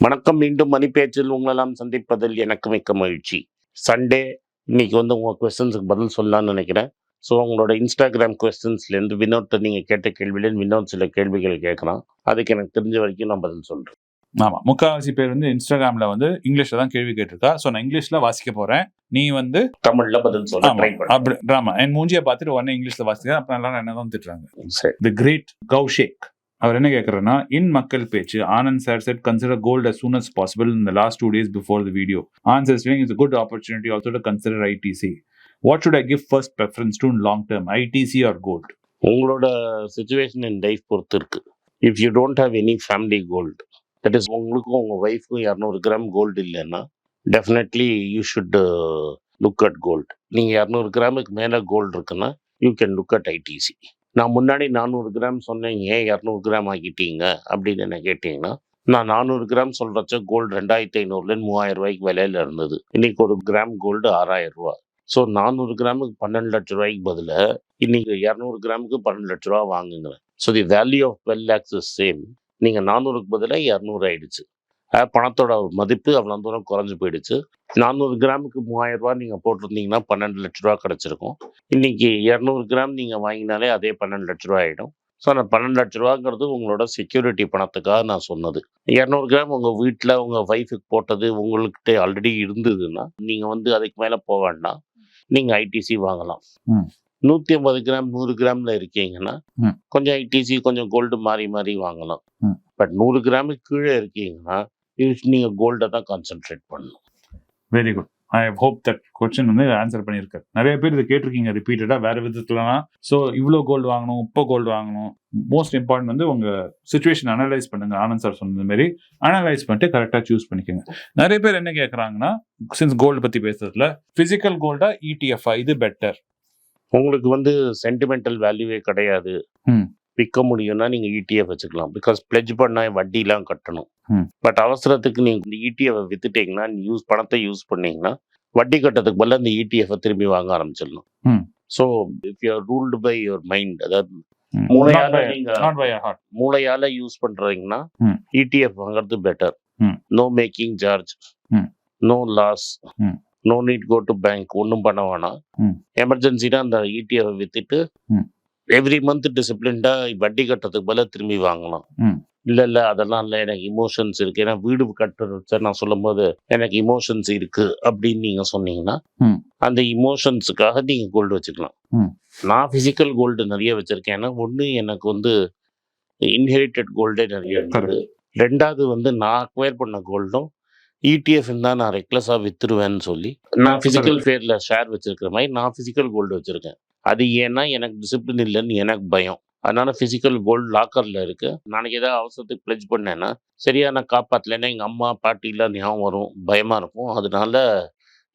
வணக்கம் மீண்டும் மணி பேச்சில் உங்களெல்லாம் சந்திப்பதில் எனக்கு மிக்க மகிழ்ச்சி. சண்டே இன்னைக்கு வந்து உங்கள் கொஸ்டின்ஸுக்கு பதில் சொல்லலாம்னு நினைக்கிறேன். ஸோ உங்களோட இன்ஸ்டாகிராம் கொஸ்டின்ஸ்லேருந்து வினோத்தை நீங்கள் கேட்ட கேள்வியில வினோத் சில கேள்விகள் கேட்குறான் அதுக்கு எனக்கு தெரிஞ்ச வரைக்கும் நான் பதில் சொல்கிறேன் ஆமா முக்காவாசி பேர் வந்து இன்ஸ்டாகிராம்ல வந்து இங்கிலீஷ்ல தான் கேள்வி கேட்டிருக்கா. ஸோ நான் இங்கிலீஷ்ல வாசிக்க போறேன். நீ வந்து தமிழில் பதில் சொல்ல அப்படி ஆமா என் மூஞ்சியை பார்த்துட்டு உடனே இங்கிலீஷ்ல வாசிக்க அப்புறம் எல்லாரும் என்ன தான் திட்டுறாங்க. சரி. தி கிரேட் கௌஷேக் அவர் என்ன கேட்குறேன்னா இன் மக்கள் பேச்சு Anand sir said consider gold as soon as possible in the last two days before the video answer saying it's a good opportunity also to consider ITC what should I give first preference to in long term உங்களோட situation in life பொறுத்து இருக்கு. If you don't have any family gold that is உங்களுக்கும் உங்கள் ஒய்ஃபுக்கும் இரநூறு gram gold இல்லைன்னா definitely you should look at gold நீங்கள் இரநூறு கிராமுக்கு மேலே கோல்டு இருக்குன்னா you can look at ITC நான் முன்னாடி நானூறு கிராம் சொன்னேன் ஏன் இரநூறு கிராம் ஆக்கிட்டீங்க அப்படின்னு என்ன கேட்டிங்கன்னா நான் நானூறு கிராம் சொல்கிறச்ச கோல்டு ரெண்டாயிரத்தி ஐநூறுலேருந்து மூவாயிரம் ரூபாய்க்கு விலையில் இருந்தது. இன்னைக்கு ஒரு கிராம் கோல்டு ஆறாயிரம் ரூபா ஸோ நானூறு கிராமுக்கு பன்னெண்டு லட்ச ரூபாய்க்கு பதிலாக இன்னைக்கு இரநூறு கிராமுக்கு பன்னெண்டு லட்ச ரூபா வாங்குங்க. So the value of twelve lakhs is same நீங்கள் நானூறுக்கு பதிலாக இரநூறு ஆயிடுச்சு. பணத்தோட மதிப்பு அவ்வளோ தூரம் குறைஞ்சு போயிடுச்சு. நானூறு கிராமுக்கு மூவாயிரம் ரூபா நீங்கள் போட்டிருந்தீங்கன்னா பன்னெண்டு லட்ச ரூபா கிடச்சிருக்கும். இன்னைக்கு இரநூறு கிராம் நீங்கள் வாங்கினாலே அதே பன்னெண்டு லட்ச ரூபா ஆகிடும் ஸோ அந்த பன்னெண்டு லட்ச ரூபாங்கிறது உங்களோட செக்யூரிட்டி பணத்துக்காக நான் சொன்னது. இரநூறு கிராம் உங்கள் வீட்டில் உங்கள் ஒய்ஃபுக்கு போட்டது உங்கள்கிட்ட ஆல்ரெடி இருந்ததுன்னா நீங்கள் வந்து அதுக்கு மேலே போக வேண்டாம். நீங்கள் ஐடிசி வாங்கலாம். நூற்றி ஐம்பது கிராம் நூறு கிராமில் இருக்கீங்கன்னா. கொஞ்சம் ஐடிசி கொஞ்சம் கோல்டு மாறி மாறி வாங்கலாம். பட் நூறு கிராமுக்கு கீழே இருக்கீங்கன்னா நீங்கள் கோல்டை தான் கான்சென்ட்ரேட் பண்ணணும். Very good I hope that question வந்து ஆன்சர் பண்ணியிருக்காரு. நிறைய பேர் இதை கேட்டிருக்கீங்க ரிப்பீட்டடா வேற விதத்துலனா ஸோ இவ்வளோ கோல்டு வாங்கணும் இப்போ கோல்டு வாங்கணும். மோஸ்ட் இம்பார்ட்டன்ட் வந்து உங்க சுச்சுவேஷன் அனலைஸ் பண்ணுங்க ஆனந்த் சார் சொன்னது மாதிரி அனலைஸ் பண்ணிட்டு கரெக்டாக சூஸ் பண்ணிக்கோங்க. நிறைய பேர் என்ன கேட்குறாங்கன்னா சின்ஸ் கோல்டு பத்தி பேசுறதுல பிசிக்கல் கோல்டா இடிஎஃப்ஆ இது பெட்டர் உங்களுக்கு வந்து சென்டிமெண்டல் வேல்யூவே கிடையாது. விற்க முடியும்னா நீங்க இடிஎஃப் வச்சுக்கலாம் பிகாஸ் பிளெஜ் பண்ணா வட்டிலாம் கட்டணும். பட் அவசரத்துக்கு நீங்க இந்த இடிஎஃப் வித்துட்டீங்கன்னா யூஸ் பணத்தை யூஸ் பண்ணீங்கன்னா வட்டி கட்டத்துக்கு பதிலா இந்த இடிஎஃப் திரும்பி வாங்க ஆரம்பிச்சிடணும். So if you ruled by your mind அதாவது மூளையால நீங்க- மூளையால யூஸ் பண்றீங்கன்னா. இடிஎஃப் வாங்குறது better. No making charge. No loss. No need go to bank ஒன்றும் பண்ண வேணாம். எமர்ஜென்சினா அந்த இடிஎஃப் வித்துட்டு. எவ்ரி மந்த் டிசிப்ளின்டா வட்டி கட்டுறதுக்கு பதிலா திரும்பி வாங்கலாம். ம். இல்ல இல்ல அதெல்லாம் இல்ல. எனக்கு இமோஷன்ஸ் இருக்கு. ஏன்னா வீடு கட்டுறது நான் சொல்லும்போது எனக்கு இமோஷன்ஸ் இருக்கு அப்படின்னு நீங்க சொன்னீங்கன்னா. அந்த இமோஷன்ஸுக்காக நீங்க கோல்டு வச்சுக்கலாம். நான் பிசிக்கல் கோல்டு நிறைய வச்சிருக்கேன். ஏன்னா ஒண்ணு எனக்கு வந்து இன்ஹெரிட்டட் கோல்டே நிறைய இருக்குது. ரெண்டாவது வந்து நான் அக்வயர் பண்ண கோல்டும் இடிஎஃப் தான் நான் ரெக்லஸா வித்துருவேன்னு சொல்லி நான் பிசிக்கல் ஃபேர்ல ஷேர் வச்சிருக்கிற மாதிரி நான் பிசிக்கல் கோல்டு வச்சிருக்கேன். அது ஏன்னா எனக்கு டிசிப்ளின் இல்லைன்னு எனக்கு பயம். அதனால பிசிக்கல் கோல்டு லாக்கர்ல இருக்கு. நாளைக்கு ஏதாவது அவசரத்துக்கு பிளெஜ் பண்ணேன்னா சரியா நான் காப்பாத்தலைன்னா எங்க அம்மா பாட்டிலாம் ஞாபகம் வரும் பயமா இருக்கும். அதனால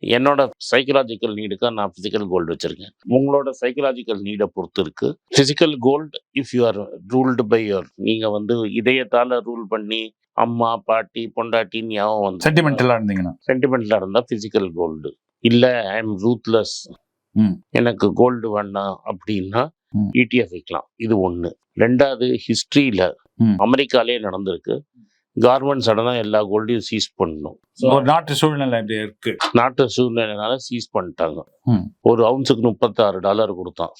என்னோட சைக்கலாஜிக்கல் நீடுக்காக நான் பிசிக்கல் கோல்டு வச்சிருக்கேன். உங்களோட சைக்கலாஜிக்கல் நீடை பொறுத்து இருக்கு. Physical gold if you are ruled by your நீங்க வந்து இதயத்தால ரூல் பண்ணி அம்மா பாட்டி பொண்டாட்டின்னு ஞாபகம் வந்து சென்டிமெண்டலா இருந்தீங்கன்னா. சென்டிமெண்ட்ல இருந்தா பிசிக்கல் கோல்டு இல்ல ஐ எம் ரூத்லெஸ். எனக்கு கோல்டு வேண்டாம் அப்படின்னா. இடிஎஃப் வைக்கலாம். இது ஒண்ணு. ரெண்டாவது ஹிஸ்டரியில. அமெரிக்காலே நடந்திருக்கு. கார்மெண்ட் சடனா எல்லா கோல்டையும் சீஸ் பண்ணணும். ஒரு நாட்டு சூழ்நிலை இப்படி இருக்கு. நாட்டு சூழ்நிலைனால சீஸ் பண்ணிட்டாங்க. ஒரு அவுன்ஸுக்கு முப்பத்தாறு டாலர் கொடுத்தான்?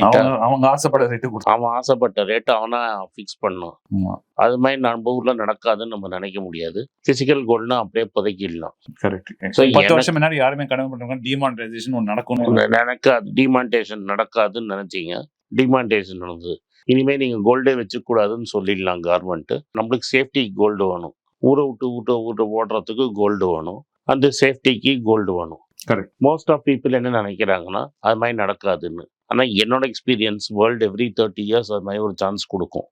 அவங்க அவங்க ஆசைப்பட ரேட்டு கொடுத்தாங்க அவன் ஆசைப்பட்ட ரேட்டை அவனா ஃபிக்ஸ் பண்ணான். ஆமா. அது மாதிரி நம்ம ஊர்ல நடக்காதுன்னு நம்ம நினைக்க முடியாது. பிசிக்கல் கோல்ட்னா அப்படியே புதைக்கிடலாம். கரெக்ட் பத்து வருஷம் முன்னாடி யாருமே கனவு பண்றாங்க டிமானிட்டைசேஷன் ஒன்று நடக்கணும் நினைக்காது. டிமான்டேஷன் நடக்காதுன்னு நினைச்சீங்க. டிமான்டேஷன் நடந்தது. இனிமே நீங்க கோல்டே வச்சுக்க கூடாதுன்னு சொல்லிடலாம் கவர்மெண்ட் நம்மளுக்கு சேஃப்டி கோல்டு வேணும். ஊரை விட்டு ஊட்ட ஊட்ட ஓடுறதுக்கு கோல்டு வேணும். அந்த சேஃப்டிக்கு கோல்டு வேணும். Correct. மோஸ்ட் ஆஃப் பீப்புள் என்ன நினைக்கிறாங்கன்னா அது மாதிரி நடக்காதுன்னு. ஆனா என்னோட experience world every thirty years அது மாதிரி ஒரு சான்ஸ் கொடுக்கும்.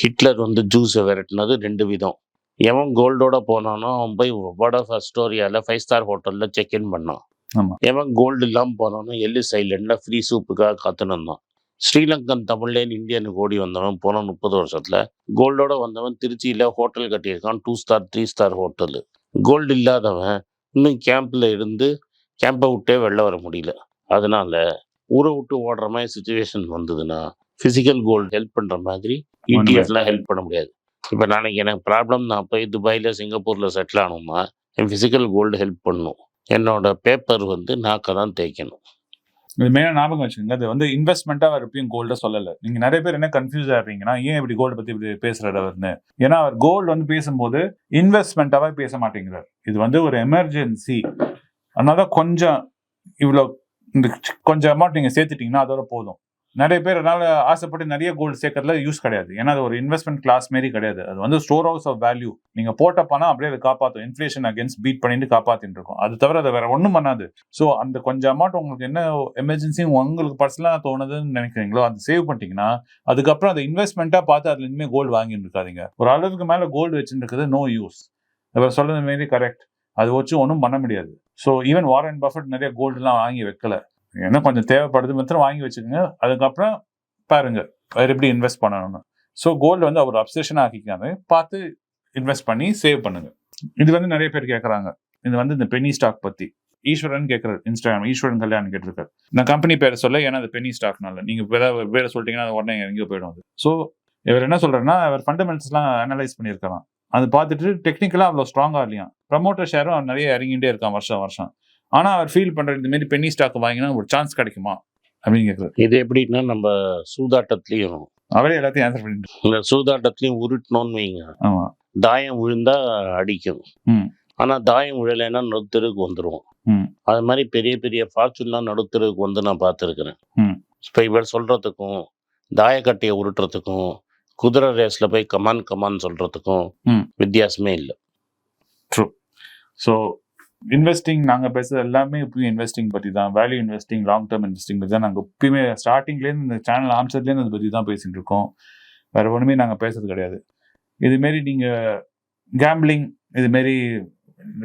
ஹிட்லர் வந்து ஜூஸை விரட்டினது ரெண்டு விதம். எவன் கோல்டோட போனானோ அவன் போய் வட அஸ்டோரியால ஃபைவ் ஸ்டார் ஹோட்டல்ல செக் இன் பண்ணான். எவன் கோல்டு இல்லாம போனானோ எல்லி சைலண்ட்ல ஃப்ரீ சூப்புக்காக காத்துன்னு இருந்தான். ஸ்ரீலங்கன் தமிழ்லேன் இந்தியனுக்கு ஓடி வந்தவன் போன முப்பது வருஷத்தில். கோல்டோட வந்தவன் திருச்சியில் hotel கட்டியிருக்கான். Two star three star hotel gold இல்லாதவன் இன்னும் கேம்பில் இருந்து கேம்பை விட்டே வெளில வர முடியல. அதனால ஊரை விட்டு ஓடுற மாதிரி சுச்சுவேஷன் வந்ததுன்னா ஃபிசிக்கல் கோல்டு ஹெல்ப் பண்ணுற மாதிரி இடிஎஃப்லாம் ஹெல்ப் பண்ண முடியாது. இப்போ நாளைக்கு எனக்கு ப்ராப்ளம் நான் போய் துபாயில் சிங்கப்பூரில் செட்டில் ஆகணும்னா என் ஃபிசிக்கல் கோல்டு ஹெல்ப் பண்ணும். என்னோட பேப்பர் வந்து நாக்கை தான் தேய்க்கணும். இது மெயினாக ஞாபகம் வச்சுக்கோங்க. அது வந்து இன்வெஸ்ட்மெண்ட்டாக அவர் எப்பயும் கோல்டை சொல்லலை. நீங்கள் நிறைய பேர் என்ன கன்ஃபியூஸ் ஆகிறீங்கன்னா ஏன் இப்படி கோல்டு பற்றி இப்படி பேசுறாரு அவர்னு. ஏன்னா அவர் கோல்டு வந்து பேசும்போது இன்வெஸ்ட்மெண்ட்டாகவே பேச மாட்டேங்கிறார். இது வந்து ஒரு எமர்ஜென்சி அதனால தான் கொஞ்சம் இவ்வளோ இந்த கொஞ்சம் அமௌண்ட் நீங்கள் சேர்த்துட்டிங்கன்னா அதோட போதும். நிறைய பேர் அதனால் ஆசைப்பட்டு நிறைய கோல்டு சேர்க்கறதுல யூஸ் கிடையாது. ஏன்னா அது ஒரு இன்வெஸ்ட்மெண்ட் கிளாஸ் மாரி கிடையாது. அது வந்து ஸ்டோர் ஹவுஸ் ஆஃப் வேல்யூ நீங்கள் போட்ட பணம் அப்படியே அதை காப்பாற்றும் இன்ஃப்ளேஷன் அகேன்ஸ்ட் பீட் பண்ணிட்டு காப்பாற்றிட்டு இருக்கும். அது தவிர அதை வேற ஒன்றும் பண்ணாது. ஸோ அந்த கொஞ்சம் அமௌண்ட் உங்களுக்கு என்ன எமர்ஜென்சி உங்களுக்கு பர்சனலாக தோணுதுன்னு நினைக்கிறீங்களோ அதை சேவ் பண்ணிட்டீங்கன்னா அதுக்கப்புறம் அதை இன்வெஸ்ட்மெண்ட்டாக பார்த்து அதுல இனிமேல் கோல்டு வாங்கிட்டு இருக்காதீங்க. ஒரு அளவுக்கு மேலே கோல்டு வச்சுட்டு இருக்குது நோ யூஸ் அவர் சொல்கிறது மாரி கரெக்ட் அது வச்சு ஒன்றும் பண்ண முடியாது. ஸோ ஈவன் வாரன் பஃபட் நிறைய கோல்டுலாம் வாங்கி வைக்கல. ஏன்னா கொஞ்சம் தேவைப்படுது மாத்திரம் வாங்கி வச்சுக்கோங்க. அதுக்கப்புறம் பாருங்க வேறு எப்படி இன்வெஸ்ட் பண்ணணும்னு. ஸோ கோல்டு வந்து அவர் அப்சஷன் ஆக்கிக்காம பார்த்து இன்வெஸ்ட் பண்ணி சேவ் பண்ணுங்க. இது வந்து நிறைய பேர் கேட்குறாங்க இது வந்து இந்த பெனி ஸ்டாக் பத்தி. ஈஸ்வரன் கேட்குறாரு இன்ஸ்டாகிராம் ஈஸ்வரன் கல்யாணம் கேட்டிருக்காரு. நான் கம்பெனி பேரை சொல்ல ஏன்னா அது பெனி ஸ்டாக்னால நீங்க வேற வேற சொல்லிட்டீங்கன்னா அது உடனே எங்கேயோ போயிடும். அது ஸோ இவர் என்ன சொல்றாருன்னா அவர் ஃபண்டமெண்டல்ஸ்லாம் அனலைஸ் பண்ணியிருக்கலாம். அது பார்த்துட்டு டெக்னிக்கலாக அவ்வளோ ஸ்ட்ராங்காக இல்லையா ப்ரமோட்டர் ஷேரும் நிறைய இறங்கிட்டே இருக்கான் வருஷம் வருஷம். ஆனால் அவர் ஃபீல் பண்ற இந்த மாதிரி பென்னி ஸ்டாக் வாங்கினா ஒரு சான்ஸ் கிடைக்குமா? அப்படின்னு கேட்குறாரு இது எப்படின்னா நம்ம சூதாட்டத்துலேயும் அவரே எல்லாத்தையும் ஆன்சர் பண்ணிட்டு. இந்த சூதாட்டத்துலேயும் உருட்டணும்னு வைங்க. ஆமா. தாயம் விழுந்தா அடிக்கும். ஆனால் தாயம் விழலைன்னா நடுத்தருக்கு வந்துடும் ம். அது மாதிரி பெரிய பெரிய ஃபார்ச்சூன்லாம் நடுத்தருக்கு வந்து நான் பார்த்துருக்குறேன். ம். இப்போ இவர் சொல்கிறதுக்கும் தாயக்கட்டையை உருட்டுறதுக்கும் குதிரை ரேஸில் போய் கமான் கமான் சொல்கிறதுக்கும். வித்தியாசமே இல்லை. ஸோ இன்வெஸ்டிங் நாங்கள் பேசுறது எல்லாமே இப்பயும் இன்வெஸ்டிங் பற்றி தான் value investing long term investing பற்றி தான் நாங்கள் எப்பயுமே ஸ்டார்டிங்லேருந்து இந்த சேனல் ஆரம்பிச்சதுலேருந்து அதை பற்றி தான் பேசிகிட்டு இருக்கோம். வேற ஒன்றுமே நாங்கள் பேசுறது கிடையாது. இதுமாரி நீங்கள் கேம்பிளிங் இதுமாரி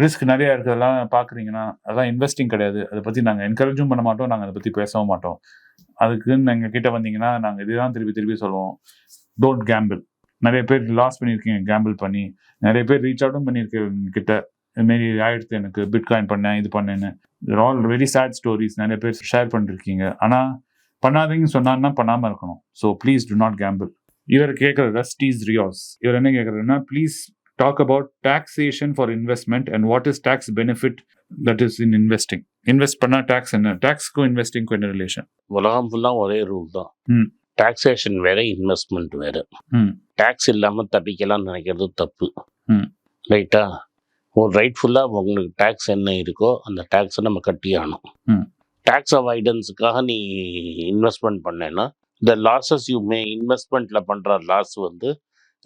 ரிஸ்க் நிறையா இருக்கிறதெல்லாம் பார்க்குறீங்கன்னா அதெல்லாம் இன்வெஸ்டிங் கிடையாது. அதை பற்றி நாங்கள் என்கரேஜும் பண்ண மாட்டோம். நாங்கள் அதை பற்றி பேசவும் மாட்டோம். அதுக்குன்னு எங்கள் கிட்டே வந்தீங்கன்னா நாங்கள் இதுதான் திருப்பி திருப்பி சொல்லுவோம். டோன்ட் கேம்பிள் நிறைய பேர் லாஸ் பண்ணியிருக்கீங்க கேம்பிள் பண்ணி. நிறைய பேர் ரீச் அவுட்டும் பண்ணியிருக்கீங்க கிட்ட இதுமாரி ஆயிடுத்து எனக்கு பிட்காயின் பண்ணேன் இது பண்ணேன்னு. ஆல் வெரி சேட் ஸ்டோரிஸ் நிறைய பேர் ஷேர் பண்ணிருக்கீங்க. ஆனால் பண்ணாதீங்கன்னு சொன்னான்னா பண்ணாமல் இருக்கணும். So please do not gamble இவர் கேட்குற ரஸ்டீஸ் ரியாஸ் இவர் என்ன கேட்குறாருன்னா please talk about taxation for investment and what is tax benefit that is in investing invest பண்ணால் டேக்ஸ் என்ன? டேக்ஸ்க்கும் இன்வெஸ்டிங்க்கும் என்ன ரிலேஷன் உலகம் ஃபுல்லாக ஒரே ரூல் தான். டாக்ஸேஷன் வேற இன்வெஸ்ட்மெண்ட் வேற. டேக்ஸ் இல்லாமல் தப்பிக்கலாம்னு நினைக்கிறது தப்பு. ரைட்டா ஒரு ரைட் ஃபுல்லாக உங்களுக்கு டேக்ஸ் என்ன இருக்கோ அந்த டேக்ஸை நம்ம கட்டி ஆகணும். டேக்ஸ் அவாய்டன்ஸுக்காக நீ இன்வெஸ்ட்மெண்ட் பண்ணேன்னா த லாஸஸ் யூ மே இன்வெஸ்ட்மெண்ட்டில் பண்ணுற லாஸ் வந்து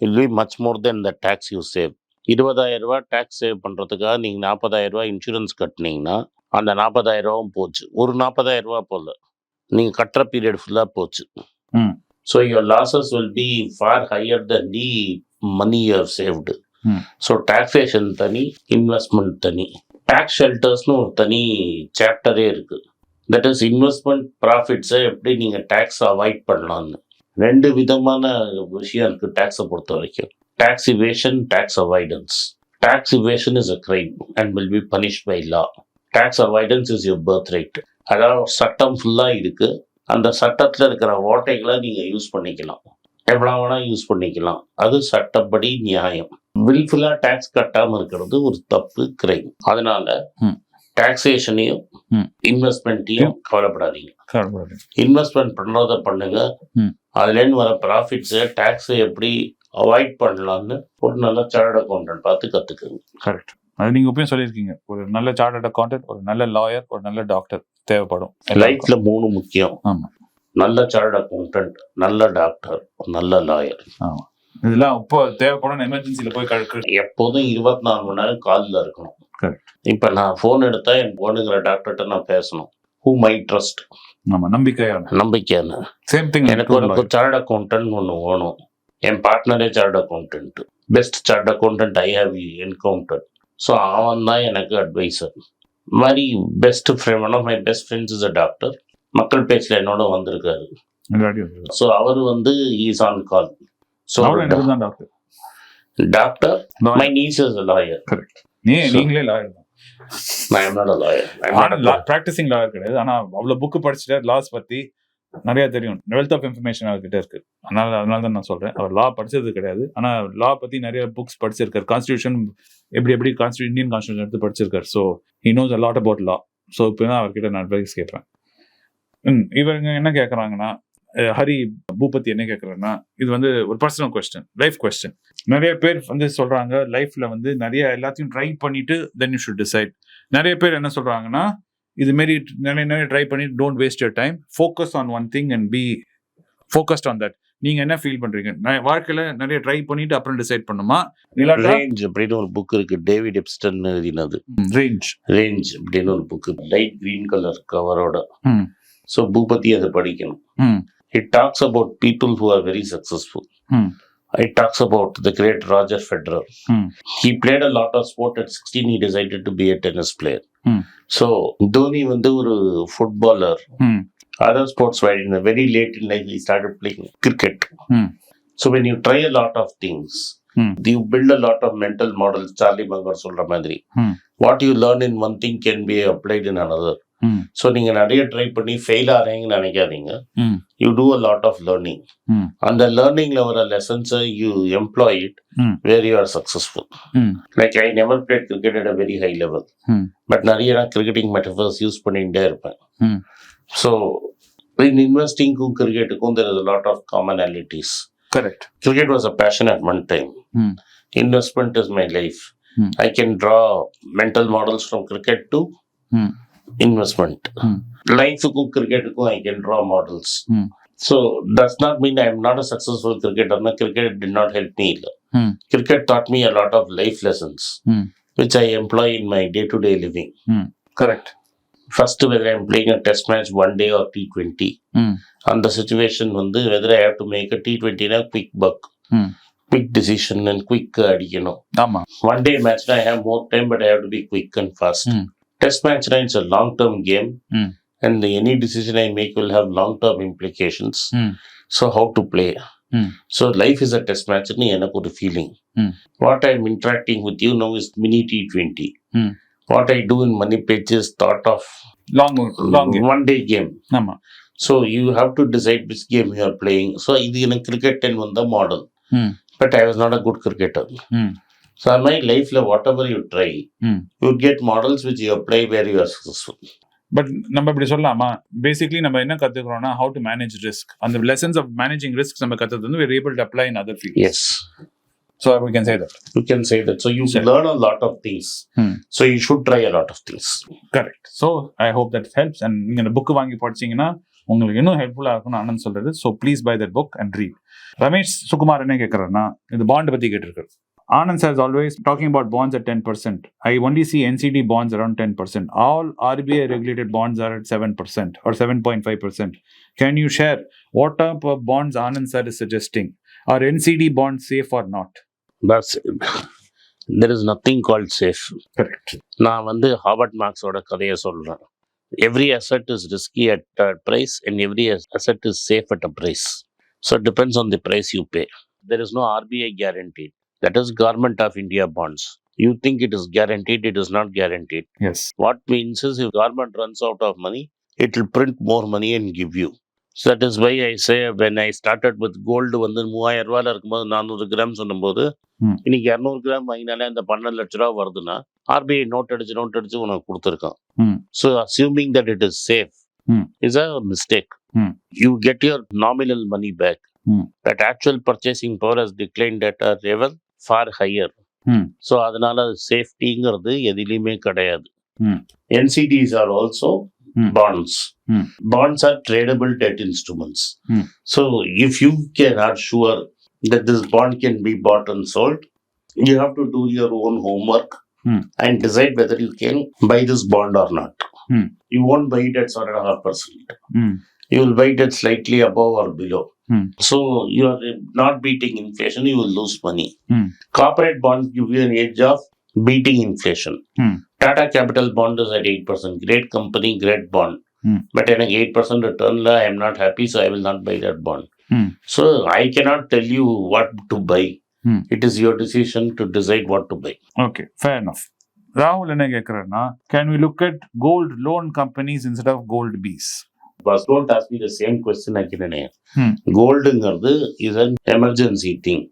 will be much more then the tax you save இருபதாயிரம் ரூபாய் டேக்ஸ் சேவ் பண்ணுறதுக்காக நீங்கள் நாற்பதாயிரம் ரூபாய் இன்சூரன்ஸ் கட்டினீங்கன்னா அந்த நாற்பதாயிரம் ரூபாவும் போச்சு ஒரு நாற்பதாயிரம் ரூபா போல நீங்கள் கட்டுற பீரியட் ஃபுல்லாக போச்சு ம். So your losses will be far higher than the money you saved. Hmm. So taxation தனி இன்வெஸ்ட்மெண்ட் தனி. டேக்ஸ் ஷெல்டர்ஸ்னு ஒரு தனி சாப்டரே இருக்கு. தட் இஸ் இன்வெஸ்ட்மெண்ட் ப்ராஃபிட்ஸை எப்படி நீங்கள் டேக்ஸ் அவாய்ட் பண்ணலாம்னு. ரெண்டு விதமான விஷயம் இருக்கு டேக்ஸை பொறுத்த வரைக்கும். Tax evasion tax avoidance tax evasion is a crime and will be punish by law tax avoidance is your birth right அதாவது சட்டம் ஃபுல்லாக இருக்கு. அந்த சட்டத்தில் இருக்கிற ஓட்டைகளை நீங்கள் யூஸ் பண்ணிக்கலாம். எவ்வளோ வேணால் யூஸ் பண்ணிக்கலாம். அது சட்டப்படி நியாயம். வில்ஃபுல்லாக டேக்ஸ் கட்டாமல் இருக்கிறது ஒரு தப்பு கிரைம் அதனால. டாக்ஸேஷனையும். இன்வெஸ்ட்மெண்ட்டையும் கவலைப்படாதீங்க. இன்வெஸ்ட்மெண்ட் பண்ணுறத பண்ணுங்க. அதுலேருந்து வர ப்ராஃபிட்ஸை டேக்ஸை எப்படி அவாய்ட் பண்ணலாம்னு ஒரு நல்ல சார்ட் அக்கௌண்டன்ட் பார்த்து கற்றுக்குங்க கரெக்ட் அது நீங்க எப்பயும் சொல்லியிருக்கீங்க. ஒரு நல்ல சார்ட்டர்ட் அக்கௌண்டன்ட் ஒரு நல்ல லாயர் ஒரு நல்ல டாக்டர் தேவைப்படும். லைஃப்ல மூணு முக்கியம். ஆமா. நல்ல சார்ட் அக்கௌண்டன்ட் நல்ல டாக்டர் நல்ல லாயர் இதெல்லாம் இப்போ தேவைப்படும் எமர்ஜென்சில போய் கழுக்கு எப்போதும் இருபத்தி நாலு மணி நேரம் காலில் இருக்கணும். இப்போ நான் ஃபோன் எடுத்தா என் பொண்ணுங்கிற டாக்டர்கிட்ட நான் பேசணும். ஹூ மை ட்ரஸ்ட் ஆமா நம்பிக்கையான நம்பிக்கையான சேம் திங் எனக்கு ஒரு சார்ட் அக்கௌண்டன்ட் ஒன்று வேணும். என் பார்ட்னரே chart accountant best chart accountant I have encounter so அவன் தான் எனக்கு அட்வைசர் மாதிரி best friend one of my best friends is a doctor மக்கள் பேச்சில் என்னோட வந்திருக்காரு. ஸோ அவர் வந்து ஈஸ் ஆன் கால் ஸோ தான் doctor doctor my niece is lawyer நீ நீங்களே லாயர் தான். ப்ராக்டிசிங் லாயர் கிடையாது. ஆனா அவ்வளவு புக் படிச்சுட்டு லாஸ் பத்தி நிறைய தெரியும். வெல்த் ஆஃப் இன்ஃபர்மேஷன் அவர்கிட்ட இருக்கு. அதனால அதனால தான் நான் சொல்றேன். அவர் லா படிச்சது கிடையாது. ஆனா லா பத்தி நிறைய புக்ஸ் படிச்சிருக்காரு. கான்ஸ்டியூஷன் எப்படி எப்படி கான்ஸ்டியூ இந்தியன் கான்ஸ்டியூஷன் எடுத்து படிச்சிருக்காரு. So he knows a lot about law so இப்போ தான் அவர்கிட்ட நான் அட்வைஸ் கேட்பேன். இவங்க என்ன கேட்குறாங்கன்னா ஹரி பூபதி என்ன கேட்குறேன்னா இது வந்து ஒரு பர்சனல் கொஸ்டின் லைஃப் கொஸ்டின் நிறைய பேர் வந்து சொல்றாங்க லைஃப்ல வந்து நிறைய எல்லாத்தையும் ட்ரை பண்ணிட்டு தென் யூ ஷுட் டிசைட் நிறைய பேர் என்ன சொல்றாங்கன்னா இது மாரி நிறைய நிறைய ட்ரை பண்ணி don't waste your time focus on one thing and be focused on that நீங்க என்ன ஃபீல் பண்றீங்க? நான் வாழ்க்கையில நிறைய ட்ரை பண்ணிட்டு அப்புறம் டிசைட் பண்ணுமா? ரேஞ்ச் அப்படின்னு ஒரு புக் இருக்கு டேவிட் எப்ஸ்டன் எழுதினது. ரேஞ்ச் ரேஞ்ச் அப்படின்னு ஒரு புக் லைட் கிரீன் கலர் கவரோட. ஸோ பூபதி அதை படிக்கணும். It talks about people who are very successful hmm. It talks about the great Roger Federer. Hmm. He played a lot of sport at 16. He decided to be a tennis player. Hmm. So, Dhoni வந்து ஒரு footballer. ம் Other sports were in a very late in life, he started playing cricket. Hmm. So, when you try a lot of things, Hmm. you build a lot of mental models. Charlie Munger சொல்ற மாதிரி. Hmm. What you learn in one thing can be applied in another. Hmm so நீங்க நிறைய try பண்ணி fail ஆறீங்கன்னு நினைக்காதீங்க. You do a lot of learning அந்த லேர்னிங்ல வர லெசன்ஸை you employ it. Where you are successful hmm. Like I never played cricket at a very high level. But நிறைய நான் கிரிக்கெட்டிங் மெட்டஃபர்ஸ் யூஸ் பண்ணிகிட்டே இருப்பேன். ஸோ இன் இன்வெஸ்டிங்க்கும் கிரிக்கெட்டுக்கும் there is lot of commonalities correct cricket was a passion at one time. Investment is my. Life. I can draw mental models from cricket to hmm investment hmm. லைஃபுக்கும் கிரிக்கெட்டுக்கும் I can draw models hmm. So does not mean I am not a successful கிரிக்கெட்டர்னா cricket did not help me இல்லை ம். Cricket taught me a lot of life lessons hmm. Which I employ in my day to day living correct first whether I'm playing a test match one day or T twenty hmm அந்த situation வந்து whether I have to make a T டுவெண்ட்டினா quick buck hmm. Quick decision and quick அடிக்கணும். ஆமா. One day match I have more time, but I have to be quick and fast. Mm. Test match it's a long term game, Mm. and any decision I make will have long term implications. Mm. So how to play? Mm. So life is a test match. னு எனக்கு ஒரு feeling. Mm. What I'm interacting with you now is mini T20. Mm. What I do in money pages thought of long long one day game. ஆமா So you have to decide which game you are playing. So இது எனக்கு cricket and வந்த model. ம் But I was not a good Cricketer. ம் So in my life, whatever you try, ம் you get models which you apply where you are successful. But நம்ம இப்படி சொல்லலாமா basically நம்ம என்ன கத்துக்கிறோம்னா ஹவு டு மேனேஜ் ரிஸ்க் அந்த லெசன்ஸ் ஆஃப் மேனேஜிங் ரிஸ்க் நம்ம கத்துறது வந்து we're able to apply in other fields Yes, so we can say that you can say that. So you Sure. learn a lot of things. Hmm. So you should try a lot of things. Correct so I hope that helps and நீங்க இந்த book வாங்கி படிச்சீங்கன்னா உங்களுக்கு இன்னும் ஹெல்ப்ஃபுல்லா இருக்கும்னு ஆனந்த் சொல்றது so please buy that book and read Ramesh Sukumar என்ன கேட்கறாருன்னா இந்த பாண்ட் பத்தி கேட்டிருக்காரு Anand says always talking about bonds at 10%. I only see NCD bonds around 10%. All RBI regulated bonds are at 7% or 7.5%. Can you share what type of bonds Anand sir is suggesting? Are NCD bonds safe or not? That's there is nothing called safe. Correct. நான் வந்து Harvard மார்க்ஸோட கதையை சொல்றேன் every asset is risky at price and every asset is safe at a price so depends on the price you pay there is no RBI guaranteed That is government of India bonds you think it is guaranteed it is not guaranteed Yes. what means is if government runs out of money it will print more money and give you that is why i say when i started with gold வந்து மூவாயிரம் ரூபாயில இருக்கும்போது நானூறு gram சொன்னும்போது. இன்னைக்கு இரநூறு gram வாங்கினாலே அந்த பன்னெண்டு லட்ச ரூபா வருதுன்னா ஆர்பிஐ நோட் அடிச்சு நோட் அடிச்சு உனக்கு கொடுத்துருக்கான் ம். So assuming that it is safe. Is a mistake. You get your nominal money back. But actual purchasing power has decline at a level far higher. So அதனால சேஃப்டிங்கிறது எதுலையுமே கிடையாது ம். NCDs are also Mm. bonds. Mm. Bonds are tradable debt instruments. Mm. So if you can are sure that this bond can be bought and sold, you have to do your own homework Mm. and decide whether you can buy this bond or not. Mm. You won't buy it at seven and a half percent. Mm. You will buy it at slightly above or below. Mm. So you are not beating inflation, you will lose money. Mm. Corporate bonds give you an edge of beating inflation. Mm. Tata Capital bond is at 8%. Great company, great bond. Mm. But in a 8% return, la, I am not happy, so I will not buy that bond. Mm. So I cannot tell you what to buy. Mm. It is your decision to decide what to buy. Okay fair enough ராகுல் என்ன கேட்குறாருன்னா can we look at gold loan companies instead of gold bees boss don't ask me the same question Hmm. கோல்டுங்கிறது is an emergency thing.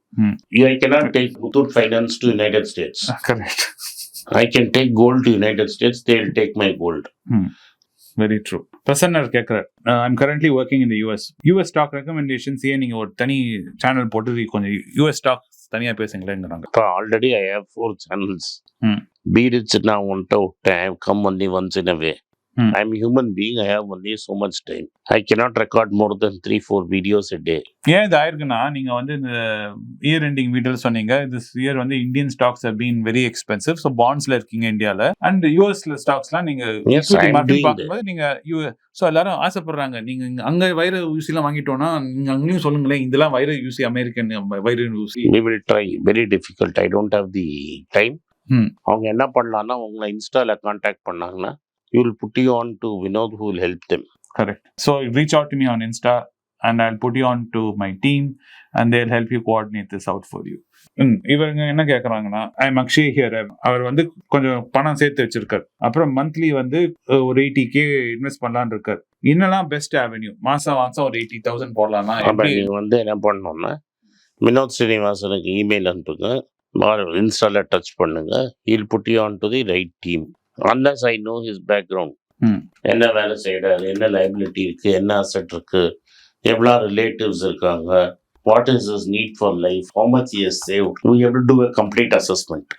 I cannot take Muthoot finance to United States correct I can take gold to United States they will take my gold very true பிரசன்னர் கேட்குறார் I'm currently working in US US stock recommendations நீங்கள் ஒரு தனி channel போட்டு கொஞ்சம் US stock தனியாக பேசுங்களேங்கிறாங்க இப்போ already I have four channels. பீடிச்சு நான் உன்ட்ட விட்டேன் come only once in a way Hmm. I am human being I have only so much time I cannot record more than three four videos a day ஏன் இது ஆயிருக்குன்னா நீங்க வந்து இந்த year ending video சொன்னீங்க திஸ் இயர் வந்து Indian stocks have been very expensive so பாண்ட்ஸ்ல இருக்கீங்க இந்தியால அண்ட் யூஎஸ்ல ஸ்டாக்ஸ்லாம் நீங்க I. பார்க்கும்போது நீங்க ஸோ எல்லாரும் ஆசைப்படுறாங்க. நீங்க அங்க வைர ஊசிலாம் வாங்கிட்டோம்னா நீங்க அங்கேயும் சொல்லுங்களேன் இதெல்லாம் வைர யூசி அமெரிக்கன் வைர we will try. Very difficult. I don't have the time. Hmm. அவங்க என்ன பண்ணலாம்னா உங்களை இன்ஸ்டால காண்டாக்ட் பண்ணாங்கன்னா you will put you on to Vinod who will help them correct so reach out to me on Insta and I put you on to my team and they'll help you coordinate this out for you இவங்க என்ன கேட்குறாங்கன்னா I am Akshay here அவர் வந்து கொஞ்சம் பணம் சேர்த்து வச்சிருக்காரு. அப்புறம் மந்த்லி வந்து ஒரு எயிட்டி கே இன்வெஸ்ட் பண்ணலான்னு இருக்காரு. என்னெல்லாம் பெஸ்ட் அவென்யூ மாசம் மாசம் ஒரு எயிட்டி தௌசண்ட் போடலாம்னா வந்து என்ன பண்ணணும்னா வினோத் ஸ்ரீனிவாசனுக்கு இமெயில் அனுப்புங்க. இன்ஸ்டால டச் பண்ணுங்க. I'll put you on to the right team unless I know his background. என்ன வேலை செய்யறாரு என்ன லைபிலிட்டி இருக்கு என்ன அசெட் இருக்கு எவ்வளோ ரிலேட்டிவ்ஸ் இருக்காங்க what is is need for life how much is save we have to a complete assessment.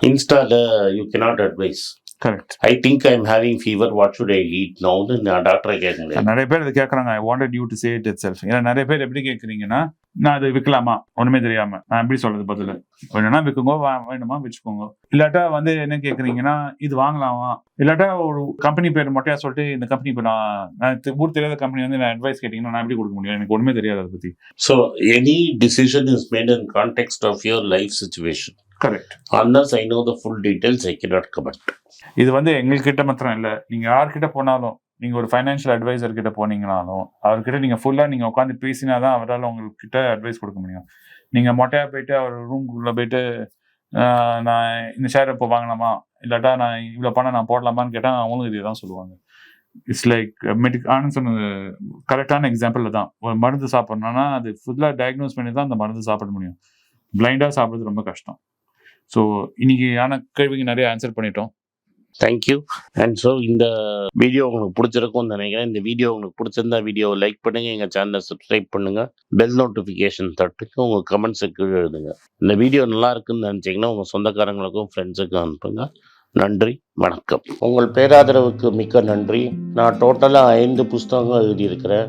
இன்ஸ்டால you cannot advise correct I think I am having fever what should I lead நவுன்னு நான் டாக்டரை கேட்க முடியாது நிறைய பேர் இது கேட்குறாங்க I wanted you to say it itself ஏன்னா நிறைய பேர் எப்படி கேட்குறீங்கன்னா நான் அது விற்கலாமா ஒண்ணுமே தெரியாம. நான் எப்படி சொல்றது பதில்? வேணும்னா விற்குங்க வேணுமா வச்சுக்கோங்க. இல்லாட்டா வந்து என்ன கேட்குறீங்கன்னா இது வாங்கலாமா? இல்லாட்டா ஒரு கம்பெனி பேர் மொட்டையா சொல்லிட்டு இந்த கம்பெனி இப்போ நான் ஊர் தெரியாத கம்பெனி வந்து நான் அட்வைஸ் கேட்டிங்கன்னா நான் எப்படி கொடுக்க முடியும்? எனக்கு ஒண்ணுமே தெரியாது அதை பத்தி. So any decision is made in context of your life situation correct unless I know the full details I comment. இது வந்து எங்ககிட்ட மாத்திரம் இல்லை. நீங்க யார்கிட்ட போனாலும் நீங்கள் ஒரு ஃபைனான்ஷியல் அட்வைசர் கிட்ட போனீங்கனாலும் அவர்கிட்ட நீங்கள் ஃபுல்லாக நீங்கள் உட்காந்து பேசினா தான் அவரால் உங்கள்கிட்ட அட்வைஸ் கொடுக்க முடியும். நீங்கள் மொட்டையாக போயிட்டு அவர் ரூம்குள்ளே போயிட்டு நான் இந்த ஷேர் இப்போ வாங்கலாமா? இல்லாட்டா நான் இவ்வளோ பணம் நான் போடலாமான்னு கேட்டால் அவங்களும் இதே தான் சொல்லுவாங்க இட்ஸ் லைக் மெடிக் ஆனால் சொன்னது கரெக்டான எக்ஸாம்பிள் தான். ஒரு மருந்து சாப்பிட்ணுன்னா அது ஃபுல்லாக டயக்னோஸ் பண்ணி தான் அந்த மருந்து சாப்பிட முடியும். பிளைண்டாக சாப்பிட்றது ரொம்ப கஷ்டம். ஸோ இன்னைக்கு ஆன கேள்விக்கு நிறைய ஆன்சர் பண்ணிட்டோம். தேங்க்யூ அண்ட் ஸோ இந்த வீடியோ உங்களுக்கு பிடிச்சிருக்கும்னு நினைக்கிறேன். இந்த வீடியோ உங்களுக்கு பிடிச்சிருந்தா வீடியோவை லைக் பண்ணுங்கள் எங்கள் சேனலை சப்ஸ்கிரைப் பண்ணுங்கள் பெல் நோட்டிஃபிகேஷன் தட்டுக்கு உங்கள் கமெண்ட்ஸை கீழே எழுதுங்க. இந்த வீடியோ நல்லா இருக்குன்னு நினச்சிங்கன்னா உங்கள் சொந்தக்காரங்களுக்கும் ஃப்ரெண்ட்ஸுக்கும் அனுப்புங்க. நன்றி. வணக்கம். உங்கள் பேராதரவுக்கு மிக்க நன்றி. நான் டோட்டலாக ஐந்து புஸ்தகங்கள் எழுதியிருக்கிறேன்.